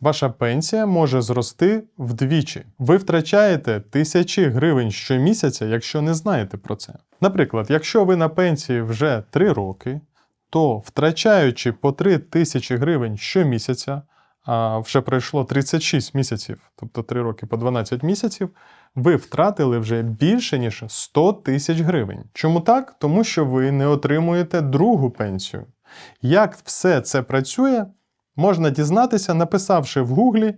ваша пенсія може зрости вдвічі. Ви втрачаєте тисячі гривень щомісяця, якщо не знаєте про це. Наприклад, якщо ви на пенсії вже 3 роки, то втрачаючи по 3 тисячі гривень щомісяця, а вже пройшло 36 місяців, тобто 3 роки по 12 місяців, ви втратили вже більше ніж 100 тисяч гривень. Чому так? Тому що ви не отримуєте другу пенсію. Як все це працює, можна дізнатися, написавши в гуглі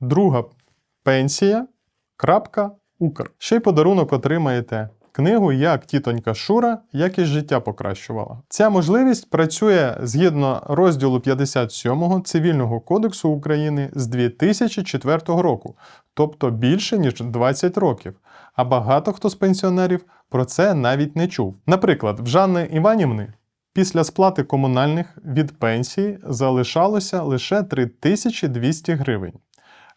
друга пенсія. крапка Укр. Ще й подарунок отримаєте книгу Як тітонька Шура якість життя покращувала. Ця можливість працює згідно розділу 57 Цивільного кодексу України з 2004 року, тобто більше ніж 20 років. А багато хто з пенсіонерів про це навіть не чув. Наприклад, в Жанни Іванівни після сплати комунальних від пенсії залишалося лише 3200 гривень.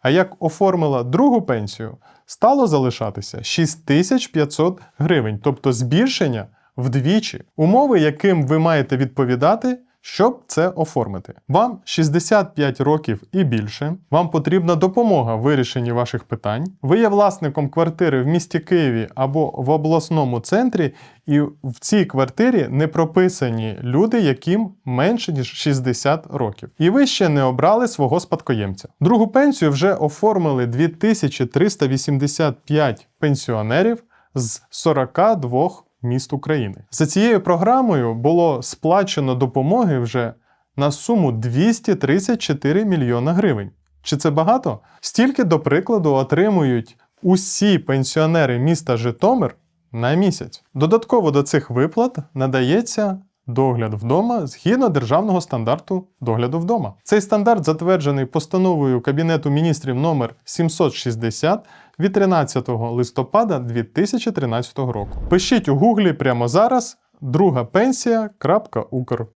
А як оформила другу пенсію, стало залишатися 6500 гривень, тобто збільшення вдвічі. Умови, яким ви маєте відповідати, щоб це оформити. Вам 65 років і більше, вам потрібна допомога в вирішенні ваших питань. Ви є власником квартири в місті Києві або в обласному центрі, і в цій квартирі не прописані люди, яким менше ніж 60 років. І ви ще не обрали свого спадкоємця. Другу пенсію вже оформили 2385 пенсіонерів з 42 міст України. За цією програмою було сплачено допомоги вже на суму 234 мільйона гривень. Чи це багато? Стільки, до прикладу, отримують усі пенсіонери міста Житомир на місяць. Додатково до цих виплат надається догляд вдома згідно державного стандарту догляду вдома. Цей стандарт затверджений постановою Кабінету міністрів номер 760 від 13 листопада 2013 року. Пишіть у гуглі прямо зараз друга пенсія.укр.